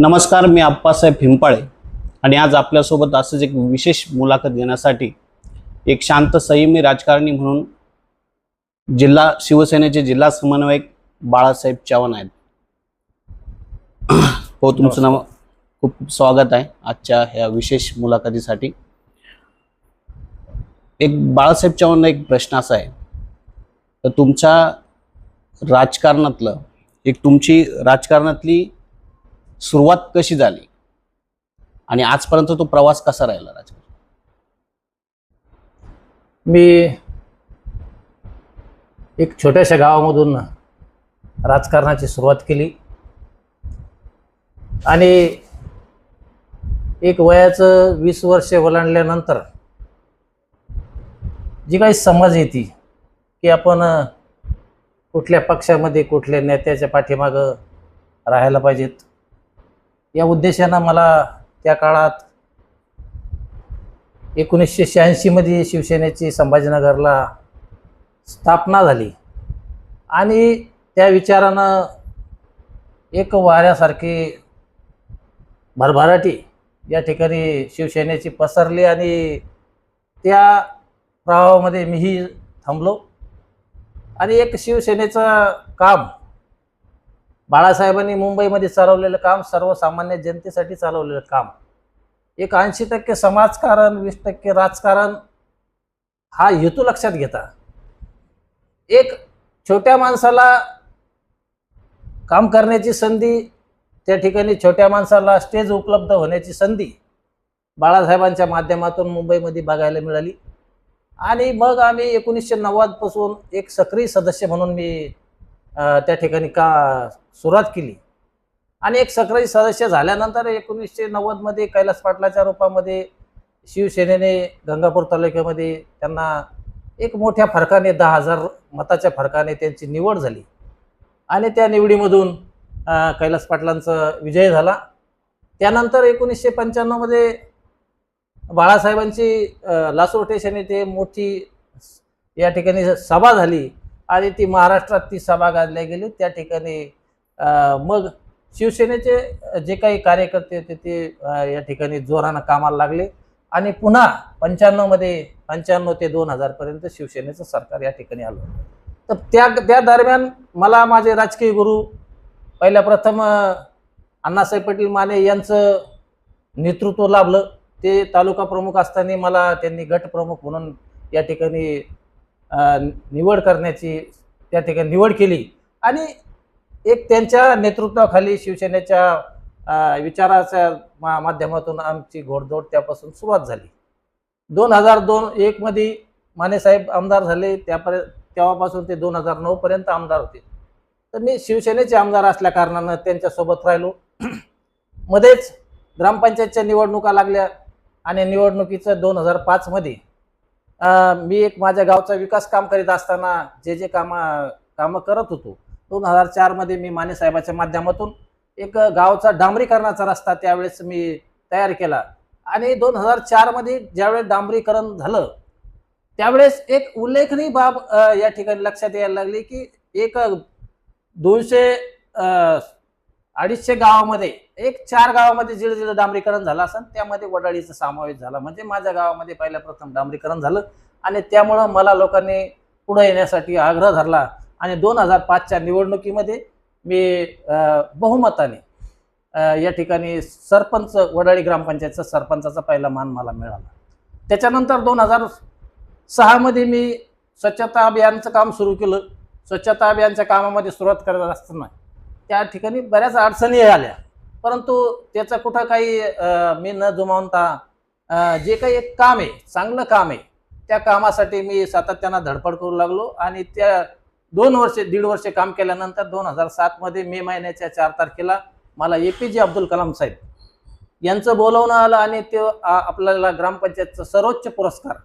नमस्कार मी आप्पासाहेब हिंपाळे आणि आज आपल्यासोबत असंच एक विशेष मुलाखत घेण्यासाठी एक शांत संयमी राजकारणी म्हणून जिल्हा शिवसेनेचे जिल्हा समन्वयक बाळासाहेब चव्हाण आहेत. हो तुमचं नाव खूप स्वागत आहे आजच्या ह्या विशेष मुलाखतीसाठी. एक बाळासाहेब चव्हाण एक प्रश्न असा आहे. तर तुमच्या राजकारणातलं एक तुमची राजकारणातली सुरुवात कशी झाली? आणि आजपर्यंत तो प्रवास कसा राहिला राज मी एक छोट्याशा गावामधून राजकारणाची सुरुवात केली. आणि एक वयाचं वीस वर्षे ओलांडल्यानंतर जी काही समज येते की आपण कुठल्या पक्षामध्ये कुठल्या नेत्याच्या पाठीमागं राहायला पाहिजेत. या उद्देशानं मला त्या काळात एकोणीसशे शहाऐंशीमध्ये शिवसेनेची संभाजीनगरला स्थापना झाली. आणि त्या विचारानं एक वाऱ्यासारखी भरभराटी या ठिकाणी शिवसेनेची पसरली आणि त्या प्रवाहामध्ये मीही थांबलो. आणि एक शिवसेनेचं काम बाळासाहेबांनी मुंबईमध्ये चालवलेलं काम सर्वसामान्य जनतेसाठी चालवलेलं काम. एक ऐंशी टक्के समाजकारण वीस टक्के राजकारण हा हेतू लक्षात घेता. एक छोट्या माणसाला काम करण्याची संधी त्या ठिकाणी छोट्या माणसाला स्टेज उपलब्ध होण्याची संधी बाळासाहेबांच्या माध्यमातून मुंबईमध्ये बघायला मिळाली. आणि मग आम्ही एकोणीसशे नव्वदपासून एक सक्रिय सदस्य म्हणून मी त्या ठिकाणी का सुरुवात केली. आणि एक सक्रिय सदस्य झाल्यानंतर एकोणीसशे नव्वदमध्ये कैलास पाटलाच्या रूपामध्ये शिवसेनेने गंगापूर तालुक्यामध्ये त्यांना एक मोठ्या फरकाने दहा हजार मताच्या फरकाने त्यांची निवड झाली. आणि त्या निवडीमधून कैलास पाटलांचा विजय झाला. त्यानंतर एकोणीसशे पंच्याण्णवमध्ये बाळासाहेबांची लासोटेशन येथे मोठी या ठिकाणी सभा झाली. आणि ती महाराष्ट्रात ती सभा गाजल्या गेली. त्या ठिकाणी मग शिवसेनेचे जे काही कार्यकर्ते होते ते या ठिकाणी जोरानं कामाला लागले. आणि पुन्हा पंच्याण्णवमध्ये पंच्याण्णव ते दोन हजारपर्यंत शिवसेनेचं सरकार या ठिकाणी आलं. तर त्या त्या दरम्यान मला माझे राजकीय गुरु पहिल्या प्रथम अण्णासाहेब पाटील माने यांचं नेतृत्व लाभलं. ते तालुका प्रमुख असताना मला त्यांनी गट प्रमुख म्हणून या ठिकाणी निवड करण्याची त्या ठिकाणी निवड केली. आणि एक त्यांच्या नेतृत्वाखाली शिवसेनेच्या विचाराच्या मा माध्यमातून आमची घोडदौड त्यापासून सुरुवात झाली. दोन हजार दोन एकमध्ये मानेसाहेब आमदार झाले त्यापर्यंत तेव्हापासून ते दोन हजार नऊपर्यंत आमदार होते. तर मी शिवसेनेचे आमदार असल्या कारणानं त्यांच्यासोबत राहिलो. मध्येच ग्रामपंचायतच्या निवडणुका लागल्या आणि निवडणुकीचं दोन हजार पाचमध्ये मी एक माझ्या गावचा विकास काम करीत असताना जे जे कामा कामं करत होतो दोन हजार चारमध्ये मी मानेसाहेबाच्या माध्यमातून एक गावचा डांबरीकरणाचा रस्ता त्यावेळेस मी तयार केला. आणि दोन हजार चारमध्ये ज्यावेळेस डांबरीकरण झालं त्यावेळेस एक उल्लेखनीय बाब या ठिकाणी लक्षात यायला लागली की एक दोनशे अडीचशे गावामध्ये एक चार गावामध्ये जिड जिड डांबरीकरण झालं असं त्यामध्ये वडाळीचा समावेश झाला. म्हणजे माझ्या गावामध्ये पहिल्या प्रथम डांबरीकरण झालं आणि त्यामुळं मला लोकांनी पुढे येण्यासाठी आग्रह धरला. आणि दोन हजार पाचच्या निवडणुकीमध्ये मी बहुमताने या ठिकाणी सरपंच वडाळी ग्रामपंचायतचा सरपंचाचा पहिला मान मला मिळाला. त्याच्यानंतर दोन हजार सहामध्ये मी स्वच्छता अभियानचं काम सुरू केलं. स्वच्छता अभियानच्या कामामध्ये सुरुवात करत असताना त्या ठिकाणी बऱ्याच अडचणी आल्या. परंतु त्याचं कुठं काही मी न जुमावता जे काही एक काम आहे चांगलं काम आहे त्या कामासाठी मी सातत्यानं धडपड करू लागलो आणि त्या दोन वर्षे दीड वर्षे काम केल्यानंतर दोन हजार सातमध्ये मे महिन्याच्या चार तारखेला मला ए पी जे अब्दुल कलाम साहेब यांचं बोलवणं आलं आणि ते आपल्याला ग्रामपंचायतचा सर्वोच्च पुरस्कार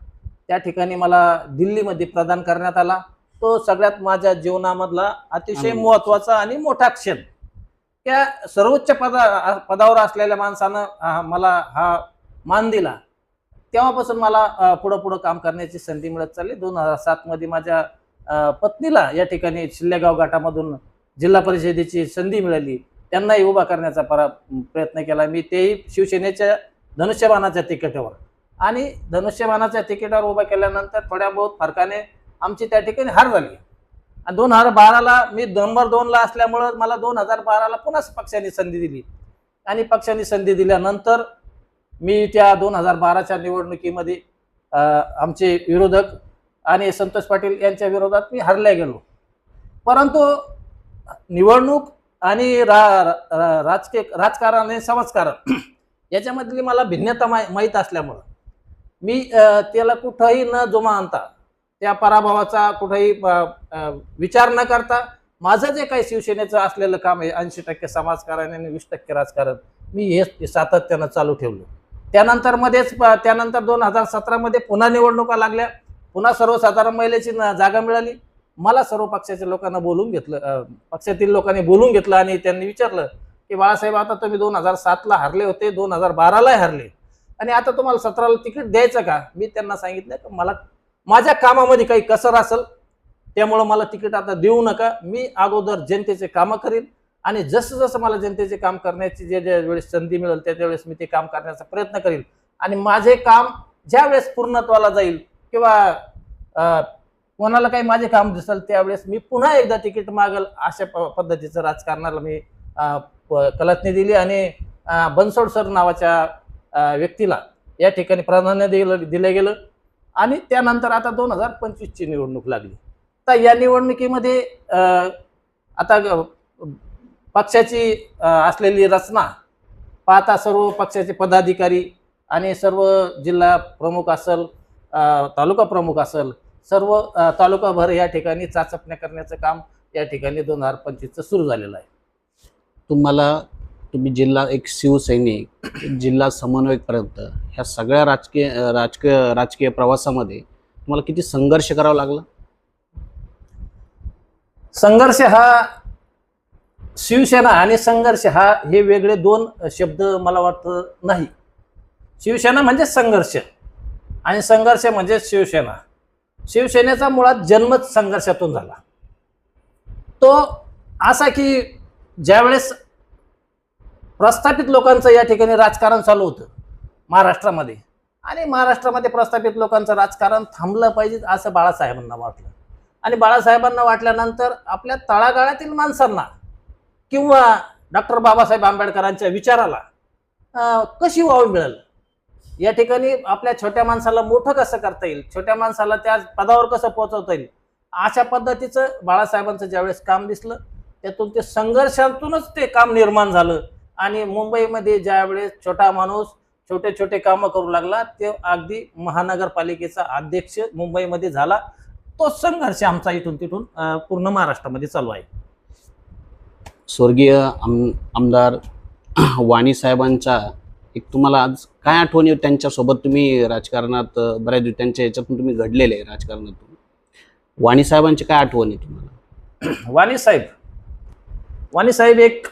त्या ठिकाणी मला दिल्लीमध्ये प्रदान करण्यात आला. तो सगळ्यात माझ्या जीवनामधला अतिशय. महत्त्वाचा आणि मोठा क्षण. त्या सर्वोच्च पदा पदावर असलेल्या माणसानं मला हा मान दिला. तेव्हापासून मला पुढं पुढं काम करण्याची संधी मिळत चालली. दोन हजार सातमध्ये माझ्या पत्नीला या ठिकाणी शिल्लेगाव गटामधून जिल्हा परिषदेची संधी मिळाली. त्यांनाही उभा करण्याचा परा प्रयत्न केला. मी तेही शिवसेनेच्या धनुष्यबाणाच्या तिकिटावर. आणि धनुष्यबाणाच्या तिकिटावर उभा केल्यानंतर थोड्या बहुत फरकाने आमची त्या ठिकाणी हार झाली. आणि दोन हजार बाराला मी नंबर दोनला असल्यामुळं मला दोन हजार बाराला पुन्हा पक्षाने संधी दिली. आणि पक्षाने संधी दिल्यानंतर मी त्या दोन हजार बाराच्या निवडणुकीमध्ये आमचे विरोधक आणि संतोष पाटील यांच्या विरोधात मी हरल्या गेलो. परंतु निवडणूक आणि रा रा- राजकीय राजकारण आणि समाजकारण याच्यामधली मला भिन्नता मा माहीत असल्यामुळं मी त्याला कुठंही न जोमा आणता त्या पराभवाचा कुठंही विचार न करता माझं जे काही शिवसेनेचं असलेलं काम आहे ऐंशी टक्के समाजकारण आणि वीस टक्के राजकारण मी हे सातत्यानं चालू ठेवलं. त्यानंतर मध्येच प- त्यानंतर दोन हजार सतरामध्ये पुन्हा निवडणुका लागल्या. पुन्हा सर्वसाधारण महिलेची जागा मिळाली. मला सर्व पक्षाच्या लोकांना बोलून घेतलं पक्षातील लोकांनी बोलून घेतलं आणि त्यांनी विचारलं की बाळासाहेब आता तुम्ही दोन हजार सातला हरले होते दोन हजार बारालाही हरले. आणि आता तुम्हाला सतराला तिकीट द्यायचं का? मी त्यांना सांगितलं की मला माझ्या कामामध्ये काही कसर असेल त्यामुळं मला तिकीट आता देऊ नका. मी अगोदर जनतेचे कामं करीन आणि जसं जसं मला जनतेचे काम करण्याची जे ज्या वेळेस संधी मिळेल त्या त्यावेळेस मी ते काम करण्याचा प्रयत्न करील आणि माझे काम ज्या वेळेस पूर्णत्वाला जाईल किंवा कोणाला काही माझे काम दिसेल त्यावेळेस मी पुन्हा एकदा तिकीट मागल अशा प- पद्धतीचं राजकारणाला मी अ, प- दिली आणि बनसोड सर नावाच्या व्यक्तीला या ठिकाणी प्राधान्य दिलं दिलं गेलं. आणि त्यानंतर आता दोन हजार पंचवीसची निवडणूक लागली. तर या निवडणुकीमध्ये आता ग- पक्षाची असलेली रचना पाहता सर्व पक्षाचे पदाधिकारी आणि सर्व जिल्हा प्रमुख असल तालुका प्रमुख असेल सर्व तालुकाभर या ठिकाणी चाचपण्या करण्याचं काम या ठिकाणी दोन हजार पंचवीसचं सुरू झालेलं आहे. तुम्हाला तुम्ही जिल्हा एक शिवसैनिक जिल्हा समन्वयकपर्यंत ह्या सगळ्या राजकीय राजकीय राजकीय प्रवासामध्ये तुम्हाला किती संघर्ष करावा लागला? संघर्ष हा शिवसेना आणि संघर्ष हा हे वेगळे दोन शब्द मला वाटतं नाही. शिवसेना म्हणजे संघर्ष. आणि संघर्ष म्हणजे शिवसेना. शिवसेनेचा मुळात जन्मच संघर्षातून झाला. तो असा की ज्यावेळेस प्रस्थापित लोकांचं या ठिकाणी राजकारण चालू होतं महाराष्ट्रामध्ये. आणि महाराष्ट्रामध्ये प्रस्थापित लोकांचं राजकारण थांबलं पाहिजे असं बाळासाहेबांना वाटलं. आणि बाळासाहेबांना वाटल्यानंतर आपल्या तळागाळातील माणसांना किंवा डॉक्टर बाबासाहेब आंबेडकरांच्या विचाराला कशी वाव मिळेल? या ठिकाणी आपल्या छोट्या माणसाला मोठं कसं करता येईल? छोट्या माणसाला त्या पदावर कसं पोहोचवता येईल? अशा पद्धतीचं बाळासाहेबांचं ज्यावेळेस काम दिसलं त्यातून ते संघर्षातूनच ते काम निर्माण झालं. आणि मुंबईमध्ये ज्यावेळेस छोटा माणूस छोटे छोटे कामं करू लागला ते अगदी महानगरपालिकेचा अध्यक्ष मुंबईमध्ये झाला. तो संघर्ष आमचा इथून तिथून पूर्ण महाराष्ट्रामध्ये चालू आहे. स्वर्गीय आम आमदार वाणी साहेबांचा एक तुम्हाला आज काय आठवणी आहेत त्यांच्यासोबत? तुम्ही राजकारणात बऱ्याच दिवस त्यांच्या याच्यातून तुम्ही घडलेले आहे राजकारणातून. वाणी साहेबांची काय आठवण आहे तुम्हाला? वाणी साहेब. वाणी साहेब एक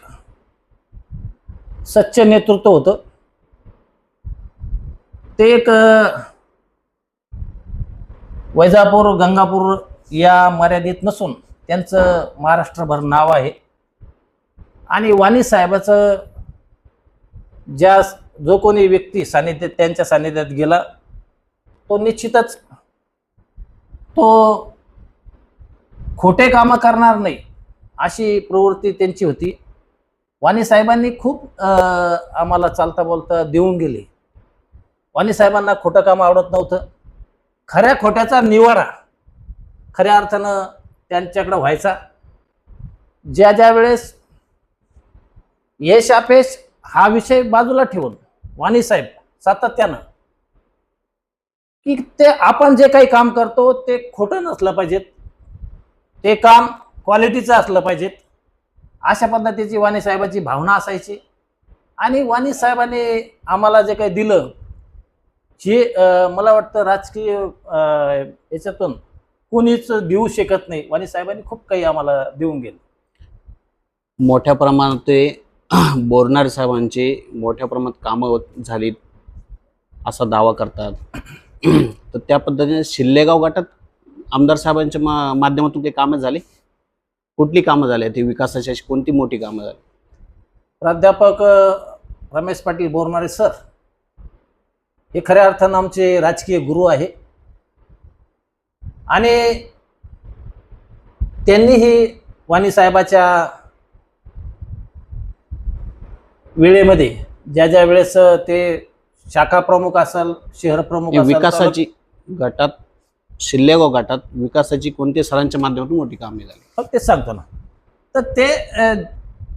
सच्च नेतृत्व होतं. ते एक वैजापूर गंगापूर या मर्यादित नसून त्यांचं महाराष्ट्रभर नाव आहे. आणि वाणी साहेबाचं ज्या जो कोणी व्यक्ती सानिध्यात त्यांच्या सानिध्यात गेला तो निश्चितच तो खोटे कामं करणार नाही अशी प्रवृत्ती त्यांची होती. वाणी साहेबांनी खूप अं, आम्हाला चालता बोलता देऊन गेले. वाणी साहेबांना खोटं काम आवडत नव्हतं. खऱ्या खोट्याचा निवारा खऱ्या अर्थानं त्यांच्याकडं व्हायचा. ज्या ज्या वेळेस यश अपेश हा विषय बाजूला ठेवून वाणी साहेब सातत्यानं. की ते आपण जे काही काम करतो ते खोटं नसलं पाहिजेत. ते काम क्वालिटीचं असलं पाहिजेत. अशा पद्धतीची वाणी साहेबाची भावना असायची. आणि वाणी साहेबांनी आम्हाला जे काही दिलं हे मला वाटतं राजकीय याच्यातून कोणीच देऊ शकत नाही. वाणी साहेबांनी खूप काही आम्हाला देऊन गेलं. मोठ्या प्रमाणात ते बोरनार साहेबांची मोठ्या प्रमाणात कामं झालीत असा दावा करतात. तर त्या पद्धतीने शिल्लेगाव गटात आमदार साहेबांच्या मा माध्यमातून काही कामं झाली? कुठली कामं झाली? ती विकासाची अशी कोणती मोठी कामं झाली? प्राध्यापक रमेश पाटील बोरनारे सर हे खऱ्या अर्थानं आमचे राजकीय गुरु आहे. आणि त्यांनीही वाणी साहेबाच्या वेळेमध्ये ज्या ज्या वेळेस ते शाखा प्रमुख असेल शहर प्रमुख विकासाची गटात शिल्लेगाव गटात विकासाची कोणत्या सरांच्या माध्यमातून मोठी कामे झाली? तेच सांगतो ना. तर ते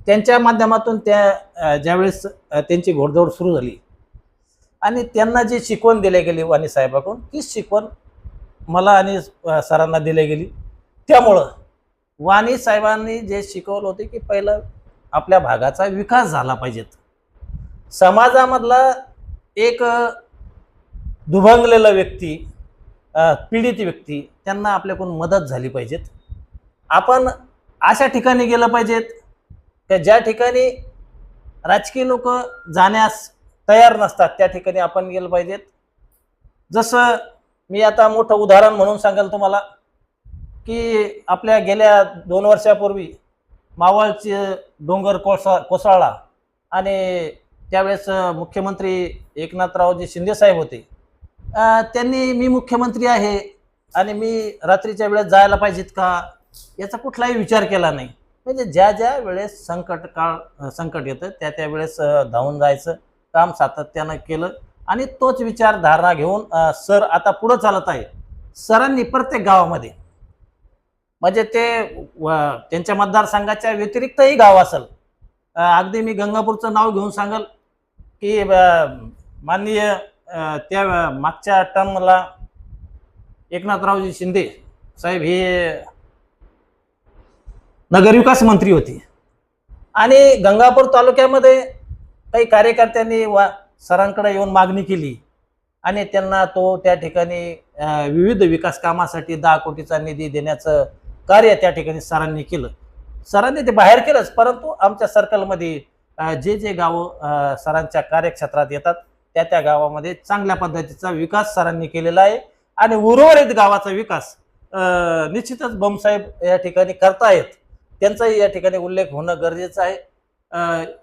त्यांच्या माध्यमातून त्या ज्यावेळेस त्यांची घोडदौड सुरू झाली आणि त्यांना जी शिकवण दिली गेली वाणी साहेबाकडून तीच शिकवण मला आणि सरांना दिली गेली. त्यामुळं वाणी साहेबांनी जे शिकवलं होते की पहिलं आपल्या भागाचा विकास झाला पाहिजेत. समाजामधला एक दुभंगलेला व्यक्ती पीडित व्यक्ती त्यांना आपल्याकडून मदत झाली पाहिजेत. आपण अशा ठिकाणी गेलं पाहिजेत की ज्या ठिकाणी राजकीय लोक जाण्यास तयार नसतात त्या ठिकाणी आपण गेलं पाहिजेत. जसं मी आता मोठं उदाहरण म्हणून सांगेल तुम्हाला की आपल्या गेल्या दोन वर्षापूर्वी मावळचे डोंगर कोसळ कोसळला आणि त्यावेळेस मुख्यमंत्री एकनाथरावजी शिंदेसाहेब होते. त्यांनी मी मुख्यमंत्री आहे आणि मी रात्रीच्या वेळेस जायला पाहिजेत का याचा कुठलाही विचार केला नाही. म्हणजे ज्या ज्या वेळेस संकट काळ संकट येतं त्या त्या वेळेस धावून जायचं काम सातत्यानं केलं आणि तोच विचारधारणा घेऊन सर आता पुढं चालत आहे सरांनी प्रत्येक गावामध्ये म्हणजे ते त्यांच्या मतदारसंघाच्या व्यतिरिक्तही गाव असेल. अगदी मी गंगापूरचं नाव घेऊन सांगल की माननीय त्या मागच्या टर्मला एकनाथरावजी शिंदे साहेब हे नगरविकास मंत्री होते. आणि गंगापूर तालुक्यामध्ये काही कार्यकर्त्यांनी वा सरांकडे येऊन मागणी केली. आणि त्यांना तो त्या ठिकाणी विविध विकास कामासाठी दहा कोटीचा निधी देण्याचं कार्य त्या ठिकाणी सरांनी केलं. सरांनी ते बाहेर केलंच परंतु आमच्या सर्कलमध्ये जे जे गावं सरांच्या कार्यक्षेत्रात येतात त्या त्या गावामध्ये चांगल्या पद्धतीचा विकास सरांनी केलेला आहे आणि उर्वरित गावाचा विकास निश्चितच बमसाहेब या ठिकाणी करतायत. त्यांचाही या ठिकाणी उल्लेख होणं गरजेचं आहे.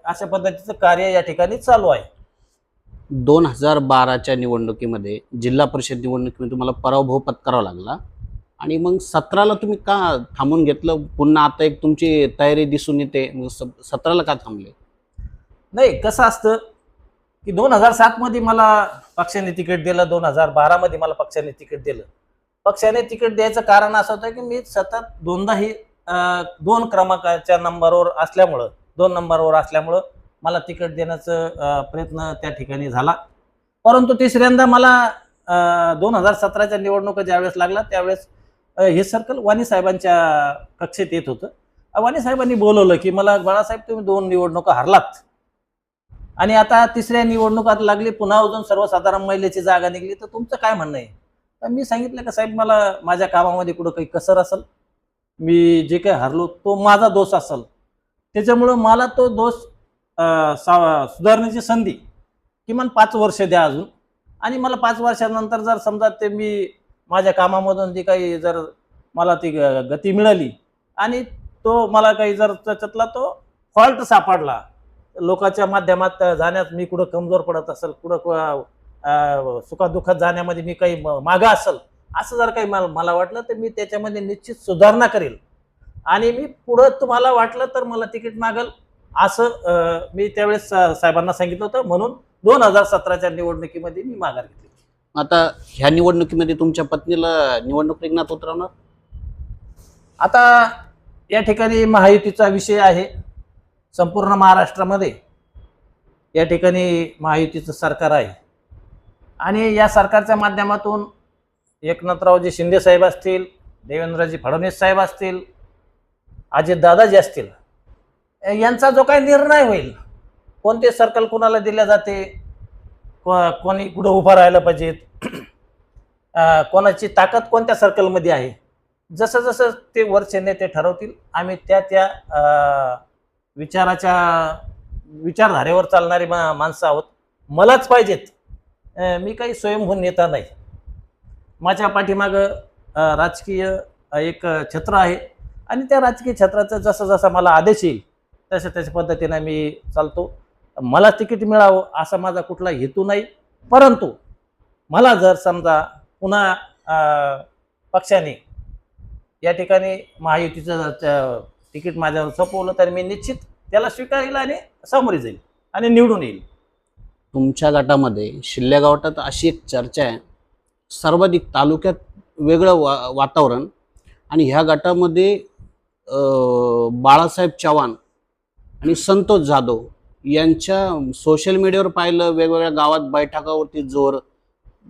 अशा पद्धतीचं कार्य या ठिकाणी चालू आहे. दोन हजार बाराच्या निवडणुकीमध्ये जिल्हा परिषद निवडणुकीमध्ये तुम्हाला पराभव पत्करावा लागला. आणि मग सतराला तुम्ही का थांबून घेतलं? पुन्हा आता एक तुमची तयारी दिसून येते. मग स- सतराला का थांबले? नाही कसं असतं की दोन हजार सातमध्ये मला पक्षाने तिकीट दिलं दोन हजार बारामध्ये मला पक्षाने तिकीट दिलं. पक्षाने तिकीट द्यायचं कारण असं होतं की मी सतत दोनदाही ही दोन क्रमांकाच्या नंबरवर असल्यामुळं दोन नंबरवर असल्यामुळं मला तिकीट देण्याचं प्रयत्न त्या ठिकाणी झाला. परंतु तिसऱ्यांदा मला दोन हजार सतराच्या निवडणुका ज्यावेळेस लागला त्यावेळेस हे सर्कल वाणी साहेबांच्या कक्षेत येत होतं. वाणी साहेबांनी बोलवलं की मला बाळासाहेब तुम्ही दोन निवडणुका हरलात. आणि आता तिसऱ्या निवडणुकात लागली पुन्हा अजून सर्वसाधारण महिलेची जागा निघली तर तुमचं काय म्हणणं आहे? तर मी सांगितलं का साहेब मला माझ्या कामामध्ये कुठं काही कसर असेल मी जे काही हरलो तो माझा दोष असेल. त्याच्यामुळं मला तो दोष सा- सुधारण्याची संधी किमान पाच वर्ष द्या अजून. आणि मला पाच वर्षानंतर जर समजा ते मी माझ्या कामामधून जी काही जर मला ती ग- गती मिळाली आणि तो मला काही जर त्याच्यातला तो फॉल्ट सापडला. लोकांच्या माध्यमात जाण्यात मी कुठं कमजोर पडत असेल कुठं क- जाण्यामध्ये मी काही म- मागं असेल असं जर काही मला मला वाटलं तर मी त्याच्यामध्ये निश्चित सुधारणा करेल. आणि मी पुढं तुम्हाला वाटलं तर मला तिकीट मागल असं मी त्यावेळेस सा- साहेबांना सांगितलं होतं. म्हणून दोन हजार सतराच्या निवडणुकीमध्ये मी माघार घेतली. आता ह्या निवडणुकीमध्ये तुमच्या पत्नीला निवडणूक रिंगणात उतरवणार? आता या ठिकाणी महायुतीचा विषय आहे संपूर्ण महाराष्ट्रामध्ये या ठिकाणी महायुतीचं सरकार आहे. आणि या सरकारच्या माध्यमातून एकनाथरावजी शिंदे साहेब असतील देवेंद्रजी फडणवीस साहेब असतील अजितदादाजी असतील यांचा जो काही निर्णय होईल कोणते सर्कल कुणाला दिले जाते कोणी कुठं उभं राहायला पाहिजेत कोणाची ताकद कोणत्या सर्कलमध्ये आहे? जसं जसं ते वरचे नेते ठरवतील आम्ही त्या त्या विचाराच्या विचारधारेवर चालणारी मा माणसं आहोत. मलाच पाहिजेत. मी काही स्वयंभू नेता नाही. माझ्या पाठीमागं राजकीय एक छत्र आहे. आणि त्या राजकीय छत्राचा जसं जसा मला आदेश येईल तशा त्याच्या पद्धतीनं मी चालतो. मला तिकीट मिळावं असा माझा कुठला हेतू नाही. परंतु मला जर समजा पुन्हा पक्षाने या ठिकाणी महायुतीचं त्या- तिकीट माझ्यावर सोपवलं तर मी निश्चित त्याला स्वीकारेल आणि सामोरे जाईल आणि निवडून येईल. तुमच्या गटामध्ये शिल्ल्या गावटात अशी एक चर्चा आहे. सर्वाधिक तालुक्यात वेगळं वा वातावरण आणि ह्या गटामध्ये बाळासाहेब चव्हाण आणि संतोष जाधव यांच्या सोशल मीडियावर पाहिलं वेगवेगळ्या गावात बैठकावरती जोर.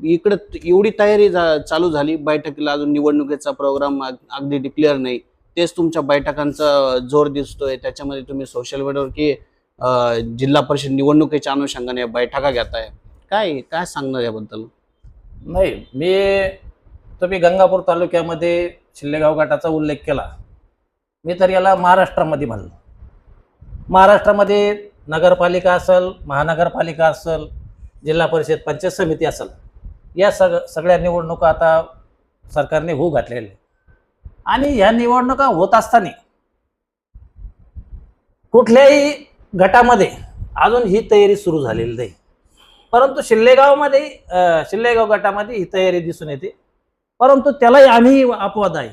इकडं एवढी तयारी जा- चालू झाली. बैठकीला अजून निवडणुकीचा प्रोग्राम अगदी डिक्लेअर नाही. तेच तुमच्या बैठकांचा जोर दिसतोय. त्याच्यामध्ये तुम्ही सोशल मीडियावर की जिल्हा परिषद निवडणुकीच्या अनुषंगाने बैठका घेताय. काय काय सांगणार याबद्दल? नाही मी तुम्ही गंगापूर तालुक्यामध्ये शिल्लेगाव गटाचा उल्लेख केला. मी तर याला महाराष्ट्रामध्ये म्हणलं. महाराष्ट्रामध्ये नगरपालिका असेल महानगरपालिका असेल जिल्हा परिषद पंचायत समिती असेल या सग सगळ्या निवडणुका आता सरकारने होऊ घातलेल्या आणि ह्या निवडणुका होत असताना कुठल्याही गटामध्ये अजून ही तयारी सुरू झालेली नाही. परंतु शिल्लेगावमध्ये शिल्लेगाव गटामध्ये ही तयारी दिसून येते. परंतु त्यालाही आम्ही अपवाद आहे.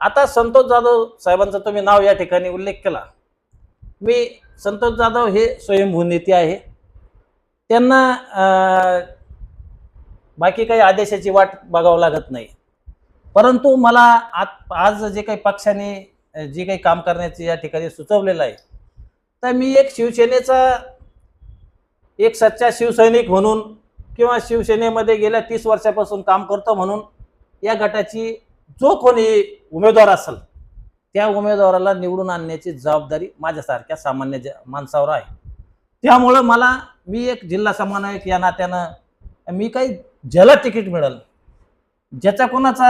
आता संतोष जाधव साहेबांचं तुम्ही नाव या ठिकाणी उल्लेख केला. मी संतोष जाधव हे स्वयंभू नेते आहे. त्यांना बाकी काही आदेशाची वाट बघावं लागत नाही. परंतु मला आत आज जे काही पक्षाने जे काही काम करण्याचे या ठिकाणी सुचवलेलं आहे तर मी एक शिवसेनेचा एक सच्चा शिवसैनिक म्हणून किंवा शिवसेनेमध्ये गेल्या तीस वर्षापासून काम करतो म्हणून या गटाची जो कोणी उमेदवार असेल त्या उमेदवाराला निवडून आणण्याची जबाबदारी माझ्यासारख्या सामान्य ज- माणसावर आहे. त्यामुळं मला मी एक जिल्हा समन्वयक या नात्यानं मी काही ज्याला तिकीट मिळेल ज्याचा कोणाचा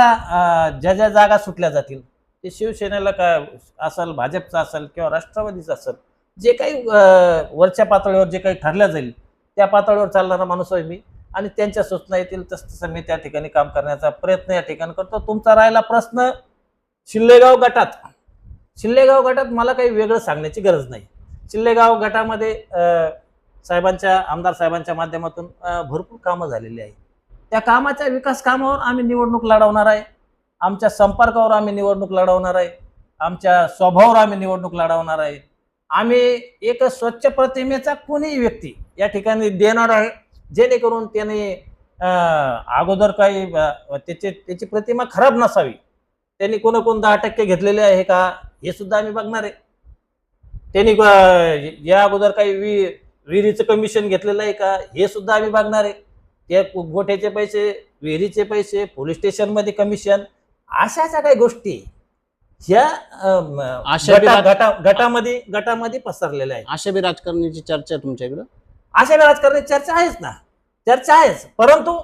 ज्या ज्या जागा सुटल्या जातील ते शिवसेनेला काय असेल भाजपचं असेल किंवा राष्ट्रवादीचं असेल जे काही वरच्या पातळीवर जे काही ठरल्या जाईल त्या पातळीवर चालणारा माणूस आहे मी आणि त्यांच्या सूचना येतील तसं तसं मी त्या ठिकाणी काम करण्याचा प्रयत्न या ठिकाणी करतो. तुमचा राहिला प्रश्न शिल्लेगाव गटात. शिल्लेगाव गटात मला काही वेगळं सांगण्याची गरज नाही. शिल्लेगाव गटामध्ये साहेबांच्या आमदार साहेबांच्या माध्यमातून भरपूर कामं झालेली आहे त्या कामाच्या विकास कामावर आम्ही निवडणूक लढवणार आहे. आमच्या संपर्कावर आम्ही निवडणूक लढवणार आहे. आमच्या स्वभावावर आम्ही निवडणूक लढवणार आहे. आम्ही एक स्वच्छ प्रतिमेचा कोणीही व्यक्ती या ठिकाणी देणार आहे. जेणेकरून त्याने अगोदर काही त्याची त्याचे त्याची प्रतिमा खराब नसावी. त्यांनी कोण कोण दहा टक्के घेतलेले आहे का? हे सुद्धा आम्ही बघणार आहे. त्यांनी या अगोदर काही वि विहिरीचं कमिशन घेतलेलं आहे का? हे सुद्धा आम्ही बघणार आहे. ते गोठ्याचे पैसे विहिरीचे पैसे पोलीस स्टेशनमध्ये कमिशन अशा काही गोष्टी गटा गटामध्ये गटामध्ये पसरलेल्या आहेत. अशा बी राजकारणाची चर्चा आहे तुमच्या इकडं? अशा राजकारणाची चर्चा आहेच ना. चर्चा आहेच. परंतु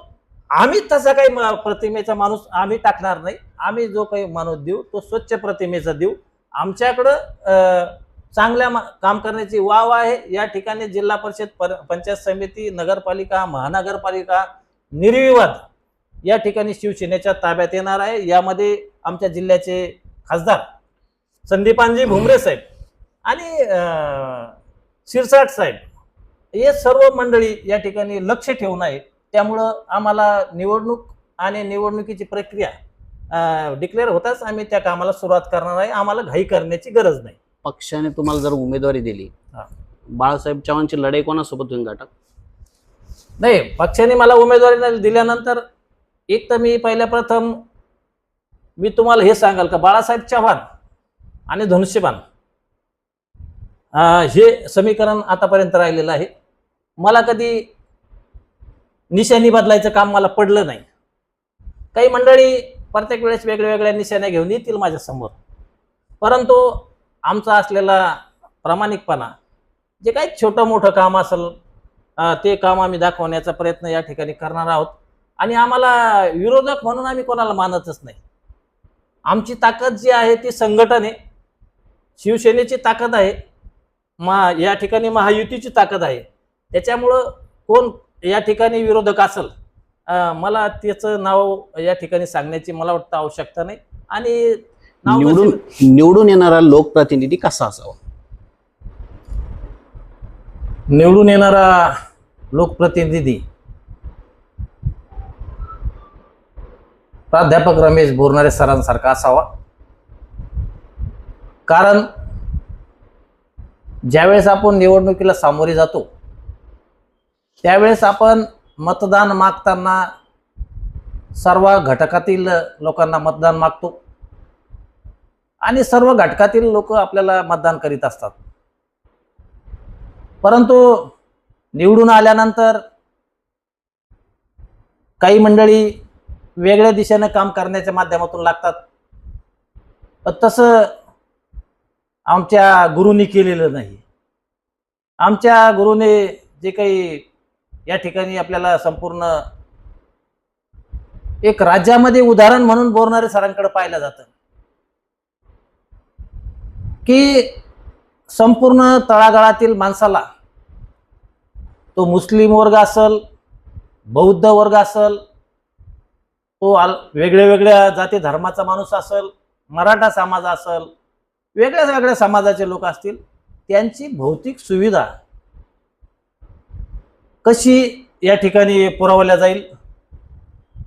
आम्ही तसा काही प्रतिमेचा माणूस आम्ही टाकणार नाही. आम्ही जो काही माणूस देऊ तो स्वच्छ प्रतिमेचा देऊ. आमच्याकडं चांगल्या मा- काम करण्याची वाव आहे. या ठिकाणी जिल्हा परिषद पर- पंचायत समिती नगरपालिका महानगरपालिका निर्विवाद या ठिकाणी शिवसेनेच्या ताब्यात येणार आहे. यामध्ये आमच्या जिल्ह्याचे खासदार संदीपानजी भुमरे साहेब आणि शिरसाट साहेब. हे सर्व मंडळी या ठिकाणी लक्ष ठेवून आहे त्यामुळं आम्हाला निवडणूक आणि निवडणुकीची प्रक्रिया डिक्लेअर होताच आम्ही त्या कामाला सुरुवात करणार आहे. आम्हाला घाई करण्याची गरज नाही. पक्षाने तुम्हाला जर उमेदवारी दिली. बाळासाहेब चव्हाणची लढाई कोणासोबत होईल गटात नाही पक्षाने मला उमेदवारी दिल्यानंतर एक तर मी पहिल्या प्रथम मी तुम्हाला हे सांगाल का बाळासाहेब चव्हाण आणि धनुष्यबाण अं, हे समीकरण आतापर्यंत राहिलेलं आहे. मला कधी निशाणी बदलायचं काम मला पडलं नाही. काही मंडळी प्रत्येक वेळेस वेगळ्या वेगळ्या निशाण्या घेऊन येतील माझ्यासमोर. परंतु आमचा असलेला प्रामाणिकपणा जे काही छोटं मोठं काम असेल ते काम आम्ही दाखवण्याचा प्रयत्न या ठिकाणी करणार आहोत. आणि आम्हाला विरोधक म्हणून आम्ही कोणाला मानतच नाही. आमची ताकद जी आहे ती संघटन आहे. शिवसेनेची ताकद आहे. मा या ठिकाणी महायुतीची ताकद आहे. त्याच्यामुळं कोण या ठिकाणी विरोधक असेल मला त्याचं नाव या ठिकाणी सांगण्याची मला वाटतं आवश्यकता नाही. आणि नाव निवडून निवडून येणारा लोकप्रतिनिधी कसा असावा? निवडून येणारा लोकप्रतिनिधी? प्राध्यापक रमेश बोरनारे सरांसारखा असावा. कारण ज्यावेळेस आपण निवडणुकीला सामोरे जातो त्यावेळेस आपण मतदान मागताना सर्व घटकातील लोकांना मतदान मागतो. आणि सर्व घटकातील लोक आपल्याला मतदान करीत असतात. परंतु निवडून आल्यानंतर काही मंडळी वेगळ्या दिशेने काम करण्याच्या माध्यमातून लागतात. तसं आमच्या गुरुनी केलेलं नाही. आमच्या गुरुने जे काही या ठिकाणी आपल्याला संपूर्ण एक राज्यामध्ये उदाहरण म्हणून बोलणारे सरांकडे पाहिलं जातं. की संपूर्ण तळागाळातील माणसाला तो मुस्लिम वर्ग असल बौद्ध वर्ग असल तो आल वेगळ्या वेगळ्या जाती धर्माचा माणूस असल मराठा समाज असल वेगळ्या वेगळ्या समाजाचे लोक असतील त्यांची भौतिक सुविधा कशी या ठिकाणी पुरवल्या जाईल?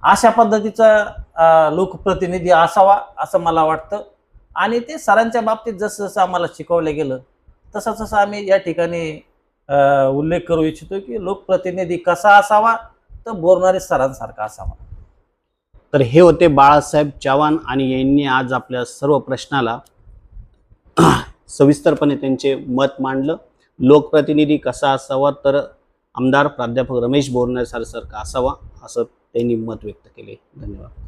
अशा पद्धतीचा लोकप्रतिनिधी असावा असं मला वाटतं. आणि ते सरांच्या बाबतीत जसं जसं आम्हाला शिकवलं गेलं तसं तसं आम्ही या ठिकाणी उल्लेख करू इच्छितो की लोकप्रतिनिधी कसा असावा तर बोरणारे सरांसारखा असावा. तर हे होते बाळासाहेब चव्हाण आणि यांनी आज आपल्या सर्व प्रश्नाला सविस्तरपणे त्यांचे मत मांडलं. लोकप्रतिनिधी कसा असावा तर आमदार प्राध्यापक रमेश बोरणे सर सारखा असावा असं त्यांनी मत व्यक्त केले. धन्यवाद.